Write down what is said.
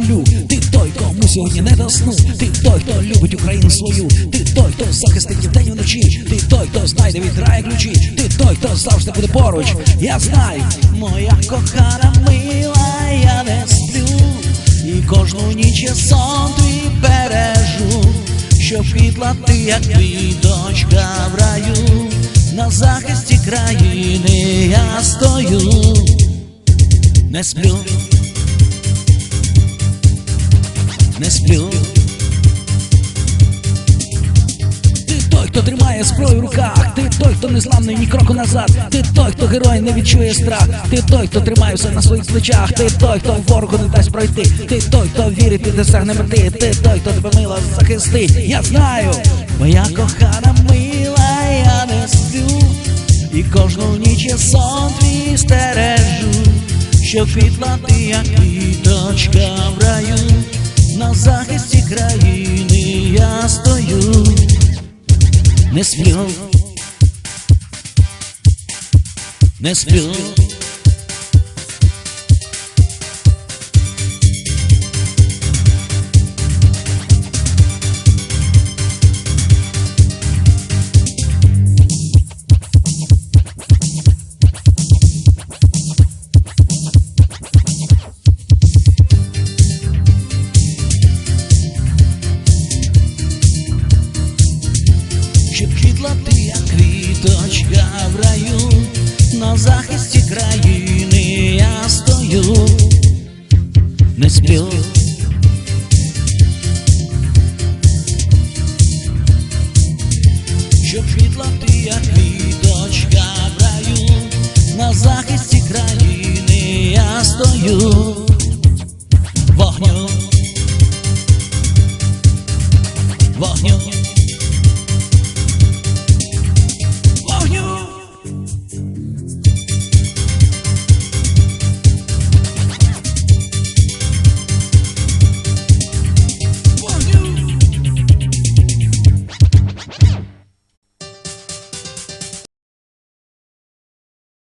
нулю. Ти той, кому сьогодні не до сну. Ти той, хто любить Україну свою. Ти той, хто захистить дітей вночі. Ти той, хто знайде від ключі. Ти той, хто завжди буде поруч. Я знаю, моя кохана мила, я не сплю. І кожну ніч я сон твій бережу, щоб квітла ти, як квіточка в раю, на захисті країни я стою, не сплю, не сплю. Ти той, хто тримає зброю в руках, ти той, хто не зламний ні кроку назад, ти той, хто герой не відчує страх, ти той, хто тримає все на своїх плечах, ти той, хто ворогу не дасть пройти, ти той, хто вірить і досягне мети, ти той, хто тебе мила захистить. Я знаю, моя кохана мила, я не сплю, і кожну ніч я сон твій стережу, що квітла ти, як квіточка в раю, не сплю, не сплю. Як квіточка в раю, на захисті країни я стою, не сплю. Щоб квітла ти, як квіточка в раю, на захисті країни я стою.